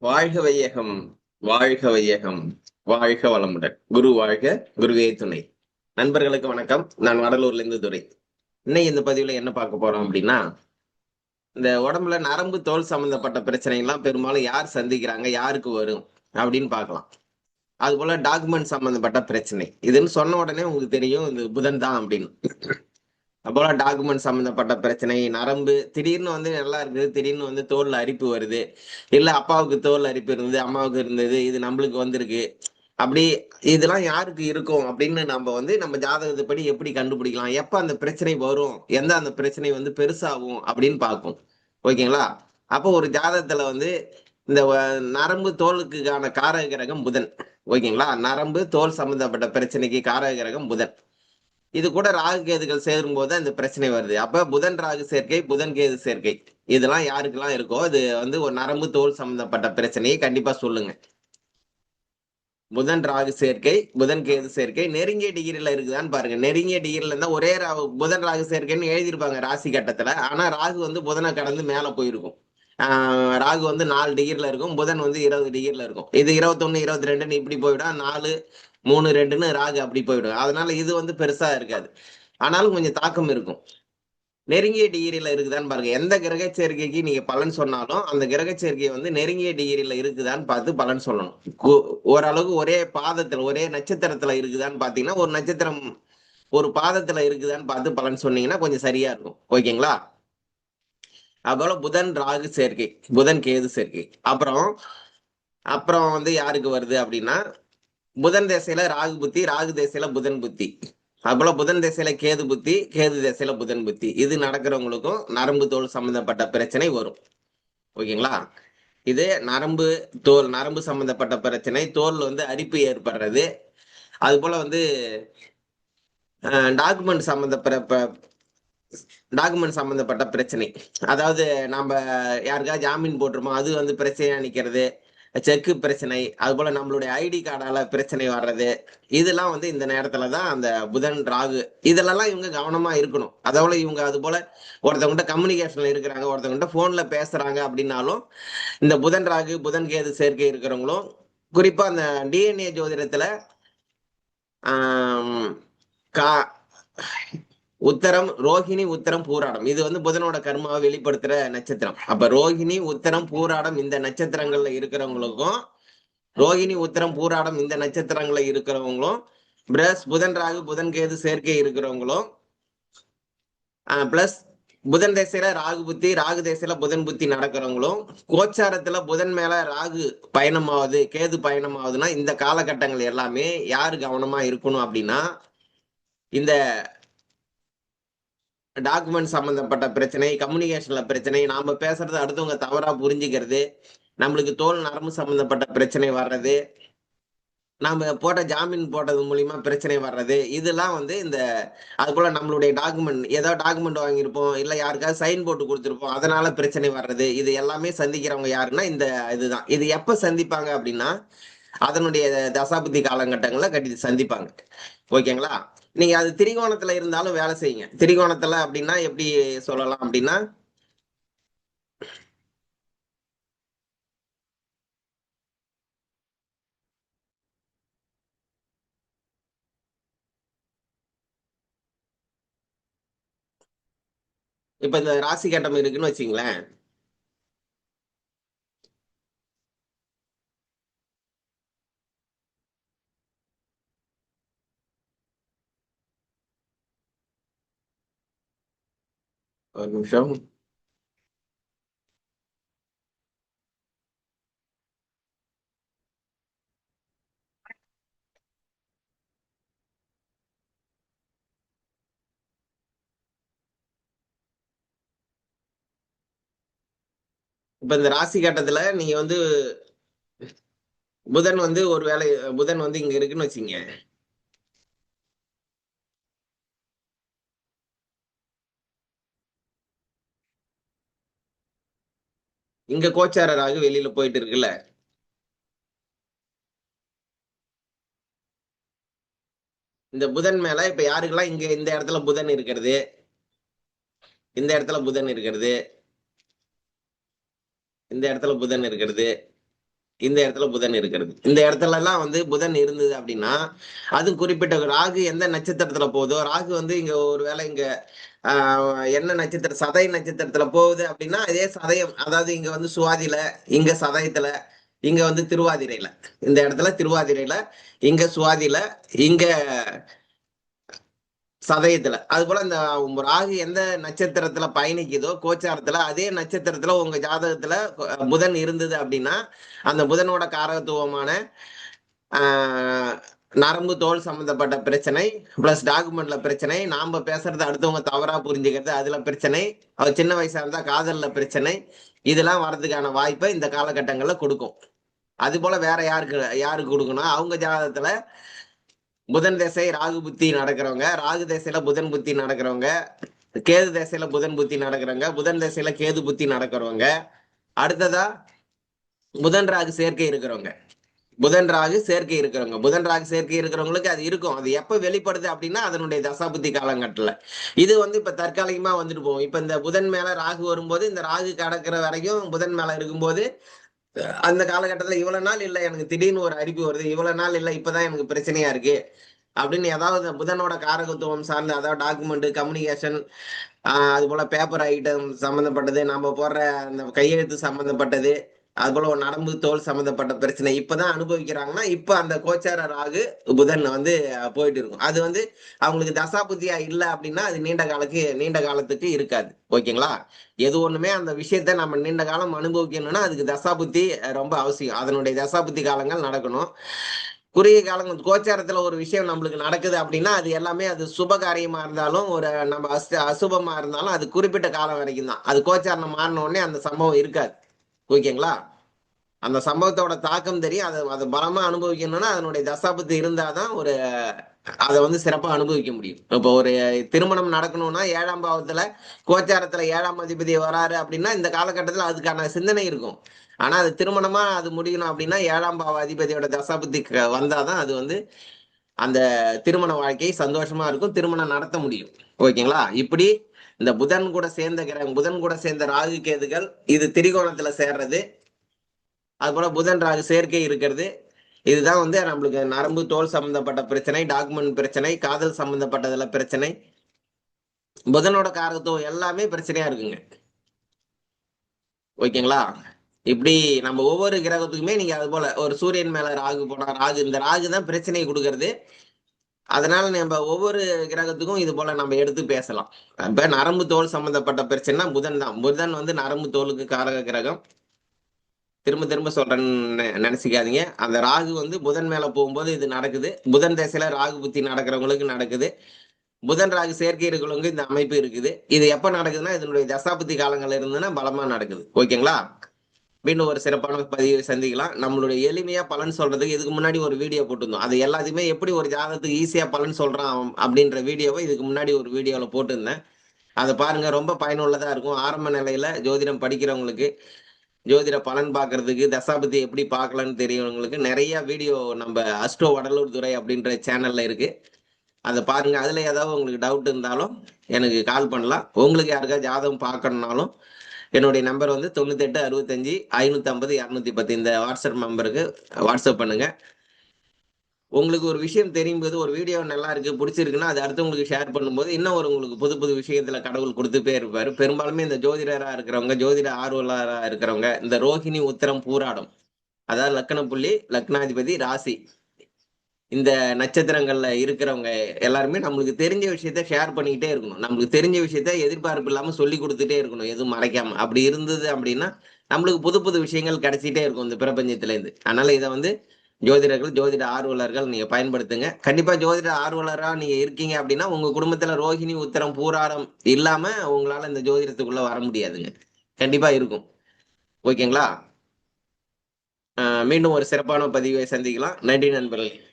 வாழ்க வையகம் வாழ்க வையகம் வாழ்க வளமுடன். குரு வாழ்க குருவே துணை. நண்பர்களுக்கு வணக்கம். நான் வடலூர்ல இருந்து துரை. இன்னைக்கு இந்த பதிவுல என்ன பார்க்க போறோம் அப்படின்னா இந்த உடம்புல நரம்பு தோல் சம்பந்தப்பட்ட பிரச்சனை எல்லாம் பெரும்பாலும் யார் சந்திக்கிறாங்க யாருக்கு வரும் அப்படின்னு பார்க்கலாம். அது போல டாக்குமெண்ட் சம்பந்தப்பட்ட பிரச்சனை. இதுன்னு சொன்ன உடனே உங்களுக்கு தெரியும் இது புதன் தான் அப்படின்னு. அப்போலாம் டாக்குமெண்ட் சம்மந்தப்பட்ட பிரச்சனை நரம்பு திடீர்னு வந்து நல்லா இருக்குது திடீர்னு வந்து தோலில் அரிப்பு வருது. இல்லை அப்பாவுக்கு தோல் அரிப்பு இருந்தது அம்மாவுக்கு இருந்தது இது நம்மளுக்கு வந்திருக்கு. அப்படி இதெல்லாம் யாருக்கு இருக்கும் அப்படின்னு நம்ம வந்து நம்ம ஜாதகத்துப்படி எப்படி கண்டுபிடிக்கலாம்? எப்போ அந்த பிரச்சனை வரும்? எந்த அந்த பிரச்சனை வந்து பெருசாகும் அப்படின்னு பார்ப்போம். ஓகேங்களா? அப்போ ஒரு ஜாதகத்தில் வந்து இந்த வ- நரம்பு தோலுக்கான காரக கிரகம் புதன். ஓகேங்களா? நரம்பு தோல் சம்மந்தப்பட்ட பிரச்சனைக்கு காரக கிரகம் புதன். இது கூட ராகு கேதுகள் சேரும் போது அந்த பிரச்சனை வருது. அப்ப புதன் ராகு சேர்க்கை புதன் கேது சேர்க்கை. இதெல்லாம் யாருக்கெல்லாம் இருக்கோ இது வந்து ஒரு நரம்பு தோல் சம்பந்தப்பட்ட பிரச்சனையை கண்டிப்பா சொல்லுங்க. புதன் ராகு சேர்க்கை புதன் கேது சேர்க்கை நெருங்கிய டிகிரில இருக்குதான்னு பாருங்க. நெருங்கிய டிகிரில இருந்தா ஒரே ராகு புதன் ராகு சேர்க்கைன்னு எழுதியிருப்பாங்க ராசி கட்டத்துல. ஆனா ராகு வந்து புதனை கடந்து மேல போயிருக்கும். ராகு வந்து நாலு டிகிரில இருக்கும் புதன் வந்து இருபது டிகிரில இருக்கும். இது இருபத்தொன்னு இருபத்தி ரெண்டுன்னு இப்படி போயிடும் நாலு மூணு ரெண்டுன்னு ராகு அப்படி போயிடும். அதனால இது வந்து பெருசா இருக்காது. ஆனாலும் கொஞ்சம் தாக்கம் இருக்கும். நெருங்கிய டிகிரியில இருக்குதான்னு பாருங்க. எந்த கிரக சேர்க்கைக்கு நீங்க பலன் சொன்னாலும் அந்த கிரக சேர்க்கை வந்து நெருங்கிய டிகிரியில இருக்குதான்னு பார்த்து பலன் சொல்லணும். கு- ஓரளவுக்கு ஒரே பாதத்துல ஒரே நட்சத்திரத்துல இருக்குதான்னு பாத்தீங்கன்னா ஒரு நட்சத்திரம் ஒரு பாதத்துல இருக்குதான்னு பார்த்து பலன் சொன்னீங்கன்னா கொஞ்சம் சரியா இருக்கும். ஓகேங்களா? அதுபோல புதன் ராகு சேர்க்கை புதன் கேது சேர்க்கை. அப்புறம் அப்புறம் வந்து யாருக்கு வருது அப்படின்னா புதன் திசையில ராகு புத்தி ராகு திசையில புதன் புத்தி. அதுபோல புதன் திசையில கேது புத்தி கேது திசையில புதன் புத்தி. இது நடக்கிறவங்களுக்கும் நரம்பு தோல் சம்பந்தப்பட்ட பிரச்சனை வரும். ஓகேங்களா? இது நரம்பு தோல் நரம்பு சம்பந்தப்பட்ட பிரச்சனை. தோல் வந்து அரிப்பு ஏற்படுறது. அது போல வந்து டாக்குமெண்ட் சம்பந்தப்பட்ட டாக்குமெண்ட் சம்பந்தப்பட்ட பிரச்சனை. அதாவது நம்ம யாருக்காவது ஜாமீன் போட்டுருமோ அது வந்து பிரச்சனையா நிக்கிறது. செக்கு பிரச்சனை அதுபோல் நம்மளுடைய ஐடி கார்டால பிரச்சனை வர்றது இதெல்லாம் வந்து இந்த நேரத்துல தான் அந்த புதன் ராகு இதுலலாம் இவங்க கவனமா இருக்கணும். அதோட இவங்க அது போல ஒருத்தவங்ககிட்ட கம்யூனிகேஷன்ல இருக்கிறாங்க ஒருத்தவங்கிட்ட போன்ல பேசுறாங்க அப்படின்னாலும் இந்த புதன் ராகு புதன் கேது சேர்க்கை இருக்கிறவங்களும் குறிப்பா அந்த டிஎன்ஏ ஜோதிடத்துல கா உத்தரம் ரோஹிணி உத்தரம் பூராடம். இது வந்து புதனோட கர்மாவை வெளிப்படுத்துற நட்சத்திரம். அப்ப ரோஹிணி உத்தரம் பூராடம் இந்த நட்சத்திரங்கள்ல இருக்கிறவங்களுக்கும் ரோஹிணி உத்தரம் பூராடம் இந்த நட்சத்திரங்கள்ல இருக்கிறவங்களும் பிளஸ் புதன் ராகு புதன் கேது சேர்க்கை இருக்கிறவங்களும் பிளஸ் புதன் திசையில ராகு புத்தி ராகு திசையில புதன் புத்தி நடக்கிறவங்களும் கோச்சாரத்துல புதன் மேல ராகு பயணம் ஆகுது கேது பயணம் ஆகுதுன்னா இந்த காலகட்டங்கள் எல்லாமே யாரு கவனமா இருக்கணும் அப்படின்னா இந்த டாக்குமெண்ட் சம்பந்தப்பட்ட பிரச்சனை கம்யூனிகேஷன்ல பிரச்சனை நாம பேசுறது அடுத்தவங்க தவறா புரிஞ்சுக்கிறது நம்மளுக்கு தோல் நரம்பு சம்பந்தப்பட்ட பிரச்சனை வர்றது நாம போட்ட ஜாமீன் போட்டது மூலியமா பிரச்சனை வர்றது இதெல்லாம் வந்து இந்த அது போல நம்மளுடைய டாக்குமெண்ட் ஏதோ டாக்குமெண்ட் வாங்கியிருப்போம் இல்ல யாருக்காவது சைன் போட்டு கொடுத்துருப்போம் அதனால பிரச்சனை வர்றது இது எல்லாமே சந்திக்கிறவங்க யாருன்னா இந்த இதுதான். இது எப்ப சந்திப்பாங்க அப்படின்னா அதனுடைய தசாபதி காலகட்டங்கள்ல கட்டி சந்திப்பாங்க. ஓகேங்களா? நீங்க அது திரிகோணத்துல இருந்தாலும் வேலை செய்யுங்க. திரிகோணத்துல அப்படின்னா எப்படி சொல்லலாம் அப்படின்னா இப்ப இந்த ராசி கட்டம் இருக்குன்னு வச்சுங்களேன். ஒரு நிமிஷம் இப்ப இந்த ராசி கட்டத்துல நீங்க வந்து புதன் வந்து ஒரு வேலை புதன் வந்து இங்க இருக்குன்னு வச்சுங்க இங்க கோச்சாரராக வெளியில போயிட்டு இருக்குல்ல இந்த புதன் மேல இப்ப யாருக்கெல்லாம் இங்க இந்த இடத்துல புதன் இருக்கிறது? இந்த இடத்துல புதன் இருக்கிறது. இந்த இடத்துல புதன் இருக்கிறது. இந்த இடத்துல புதன் இருக்கிறது. இந்த இடத்துல எல்லாம் வந்து புதன் இருந்தது அப்படின்னா அது குறிப்பிட்ட ராகு எந்த நட்சத்திரத்துல போகுதோ ராகு வந்து இங்க ஒரு வேளை இங்க ஆஹ் என்ன நட்சத்திரம் சதய நட்சத்திரத்துல போகுது அப்படின்னா அதே சதயம் அதாவது இங்க வந்து சுவாதியில இங்க சதயத்துல இங்க வந்து திருவாதிரையில. இந்த இடத்துல திருவாதிரையில இங்க சுவாதியில இங்க சதயத்துல. அது போல இந்த ராகு எந்த நட்சத்திரத்துல பயணிக்குதோ கோச்சாரத்துல அதே நட்சத்திரத்துல உங்க ஜாதகத்துல புதன் இருந்தது அப்படின்னா அந்த புதனோட காரகத்துவமான நரம்பு தோல் சம்பந்தப்பட்ட பிரச்சனை பிளஸ் டாக்குமெண்ட்ல பிரச்சனை நாம பேசுறது அடுத்தவங்க தவறா புரிஞ்சுக்கிறது அதுல பிரச்சனை அவர் சின்ன வயசா இருந்தா காதல்ல பிரச்சனை இதெல்லாம் வர்றதுக்கான வாய்ப்பை இந்த காலகட்டங்கள்ல கொடுக்கும். அது போல வேற யாருக்கு யாருக்கு கொடுக்கணும்? அவங்க ஜாதகத்துல புதன் திசை ராகு புத்தி நடக்கிறவங்க ராகு திசையில புதன் புத்தி நடக்கிறவங்க கேது திசையில புதன் புத்தி நடக்கிறவங்க புதன் திசையில கேது புத்தி நடக்கிறவங்க. அடுத்ததா புதன் ராகு சேர்க்கை இருக்கிறவங்க. புதன் ராகு சேர்க்கை இருக்கிறவங்க. புதன் ராகு சேர்க்கை இருக்கிறவங்களுக்கு அது இருக்கும். அது எப்ப வெளிப்படுது அப்படின்னா அதனுடைய தசாபுத்தி காலங்கட்டில் இது வந்து இப்ப தற்காலிகமா வந்துட்டு போகும். இப்ப இந்த புதன் மேல ராகு வரும்போது இந்த ராகு கடக்கிற வரைக்கும் புதன் மேல இருக்கும்போது அந்த காலகட்டத்துல இவ்வளவு நாள் இல்லை எனக்கு திடீர்னு ஒரு அறிவு வருது இவ்வளவு நாள் இல்லை இப்பதான் எனக்கு பிரச்சனையா இருக்கு. அப்படின்னு ஏதாவது புதனோட காரகத்துவம் சார்ந்த அதாவது டாக்குமெண்ட் கம்யூனிகேஷன் அது போல பேப்பர் ஐட்டம் சம்மந்தப்பட்டது நம்ம போடுற அந்த கையெழுத்து சம்மந்தப்பட்டது அது போல ஒரு நரம்பு தோல் சம்மந்தப்பட்ட பிரச்சனை இப்பதான் அனுபவிக்கிறாங்கன்னா இப்ப அந்த கோச்சார ராகு புதன் வந்து போயிட்டு இருக்கும். அது வந்து அவங்களுக்கு தசா புத்தியா இல்லை அப்படின்னா அது நீண்ட காலத்துக்கு நீண்ட காலத்துக்கு இருக்காது. ஓகேங்களா? எது ஒண்ணுமே அந்த விஷயத்த நம்ம நீண்ட காலம் அனுபவிக்கணும்னா அதுக்கு தசா புத்தி ரொம்ப அவசியம். அதனுடைய தசா புத்தி காலங்கள் நடக்கணும். குறுகிய காலங்கள் கோச்சாரத்துல ஒரு விஷயம் நம்மளுக்கு நடக்குது அப்படின்னா அது எல்லாமே அது சுப காரியமா இருந்தாலும் ஒரு நம்ம அசு அசுபமா இருந்தாலும் அது குறிப்பிட்ட காலம் வரைக்கும் தான். அது கோச்சாரம் மாறின உடனே அந்த சம்பவம் இருக்காது. ஓகேங்களா? அந்த சம்பவத்தோட தாக்கம் தெரியும். அதை அதை பலமா அனுபவிக்கணும்னா அதனுடைய தசாபத்து இருந்தாதான் ஒரு அதை வந்து சிறப்பாக அனுபவிக்க முடியும். இப்போ ஒரு திருமணம் நடக்கணும்னா ஏழாம் பாவத்துல கோச்சாரத்துல ஏழாம் அதிபதி வராரு அப்படின்னா இந்த காலகட்டத்தில் அதுக்கான சிந்தனை இருக்கும். ஆனா அது திருமணமா அது முடியணும் அப்படின்னா ஏழாம் பாவ அதிபதியோட வந்தால் வந்தாதான் அது வந்து அந்த திருமண வாழ்க்கை சந்தோஷமா இருக்கும் திருமணம் நடத்த முடியும். ஓகேங்களா? இப்படி இந்த புதன் கூட சேர்ந்த கிரகம் புதன் கூட சேர்ந்த ராகு கேதுகள் இது திரிகோணத்துல சேர்றது. அது போல புதன் ராகு சேர்க்கை இருக்கிறது. இதுதான் வந்து நம்மளுக்கு நரம்பு தோல் சம்பந்தப்பட்ட பிரச்சனை டாக்குமெண்ட் பிரச்சனை காதல் சம்பந்தப்பட்டதுல பிரச்சனை. புதனோட காரகத்துவம் எல்லாமே பிரச்சனையா இருக்குங்க. ஓகேங்களா? இப்படி நம்ம ஒவ்வொரு கிரகத்துக்குமே நீங்க அது போல ஒரு சூரியன் மேல ராகு போனா ராகு இந்த ராகு தான் பிரச்சனையை கொடுக்கறது. அதனால நம்ம ஒவ்வொரு கிரகத்துக்கும் இது போல நம்ம எடுத்து பேசலாம். இப்ப நரம்பு தோல் சம்பந்தப்பட்ட பிரச்சனைனா புதன் தான். புதன் வந்து நரம்பு தோலுக்கு காரக கிரகம். திரும்ப திரும்ப சொல்றேன்னு நினைச்சிக்காதீங்க. அந்த ராகு வந்து புதன் மேல போகும்போது இது நடக்குது. புதன் திசையில ராகு புத்தி நடக்கிறவங்களுக்கு நடக்குது. புதன் ராகு சேர்க்கை இருக்கிறவங்க இந்த அமைப்பு இருக்குது. இது எப்ப நடக்குதுன்னா இதனுடைய தசாபுத்தி காலங்கள் இருந்ததுன்னா பலமா நடக்குது. ஓகேங்களா? மீண்டும் ஒரு சிறப்பான பதிவை சந்திக்கலாம். நம்மளுடைய எளிமையா பலன் சொல்றதுக்கு இதுக்கு முன்னாடி ஒரு வீடியோ போட்டிருந்தோம். அது எல்லாத்தையுமே எப்படி ஒரு ஜாதகத்துக்கு ஈஸியா பலன் சொல்றான் அப்படின்ற வீடியோவை இதுக்கு முன்னாடி ஒரு வீடியோல போட்டிருந்தேன். அதை பாருங்க ரொம்ப பயனுள்ளதா இருக்கும். ஆரம்ப நிலையில ஜோதிடம் படிக்கிறவங்களுக்கு ஜோதிட பலன் பார்க்கறதுக்கு தசாபதி எப்படி பார்க்கலான்னு தெரியவங்களுக்கு நிறைய வீடியோ நம்ம அஸ்ட்ரோ வடலூர் துறை அப்படின்ற சேனல்ல இருக்கு. அதை பாருங்க. அதுல ஏதாவது உங்களுக்கு டவுட் இருந்தாலும் எனக்கு கால் பண்ணலாம். உங்களுக்கு யாருக்கா ஜாதகம் பார்க்கணுன்னாலும் என்னுடைய நம்பர் வந்து தொண்ணூத்தெட்டு அறுபத்தஞ்சு ஐநூத்தி ஐம்பது இரநூத்தி பத்து இந்த வாட்ஸ்அப் நம்பருக்கு வாட்ஸ்அப் பண்ணுங்க. உங்களுக்கு ஒரு விஷயம் தெரியும் போது ஒரு வீடியோ நல்லா இருக்கு பிடிச்சிருக்குன்னா அது அடுத்தவங்களுக்கு ஷேர் பண்ணும்போது இன்னும் ஒரு உங்களுக்கு புது புது விஷயத்துல கடவுள் கொடுத்துட்டே இருப்பாரு பெரும்பாலுமே இந்த ஜோதிடரா இருக்கிறவங்க ஜோதிட ஆர்வலரா இருக்கிறவங்க இந்த ரோஹிணி உத்தரம் பூராடம். அதாவது லக்கண புள்ளி லக்னாதிபதி ராசி. இந்த நட்சத்திரங்கள்ல இருக்கிறவங்க எல்லாருமே நம்மளுக்கு தெரிஞ்ச விஷயத்த ஷேர் பண்ணிக்கிட்டே இருக்கணும். நம்மளுக்கு தெரிஞ்ச விஷயத்த எதிர்பார்ப்பு இல்லாம சொல்லி கொடுத்துட்டே இருக்கணும். எதுவும் மறைக்காம. அப்படி இருந்தது அப்படின்னா நம்மளுக்கு புது புது விஷயங்கள் கிடைச்சிட்டே இருக்கும் இந்த பிரபஞ்சத்துல இருந்து அதனால இதை வந்து ஜோதிடர்கள் ஜோதிட ஆர்வலர்கள் நீங்க பயன்படுத்துங்க. கண்டிப்பா ஜோதிட ஆர்வலரா நீங்க இருக்கீங்க அப்படின்னா உங்க குடும்பத்துல ரோஹிணி உத்தரம் பூராடம் இல்லாம உங்களால இந்த ஜோதிடத்துக்குள்ள வர முடியாதுங்க. கண்டிப்பா இருக்கும். ஓகேங்களா? மீண்டும் ஒரு சிறப்பான பதிவை சந்திக்கலாம். நன்றி நண்பர்கள்.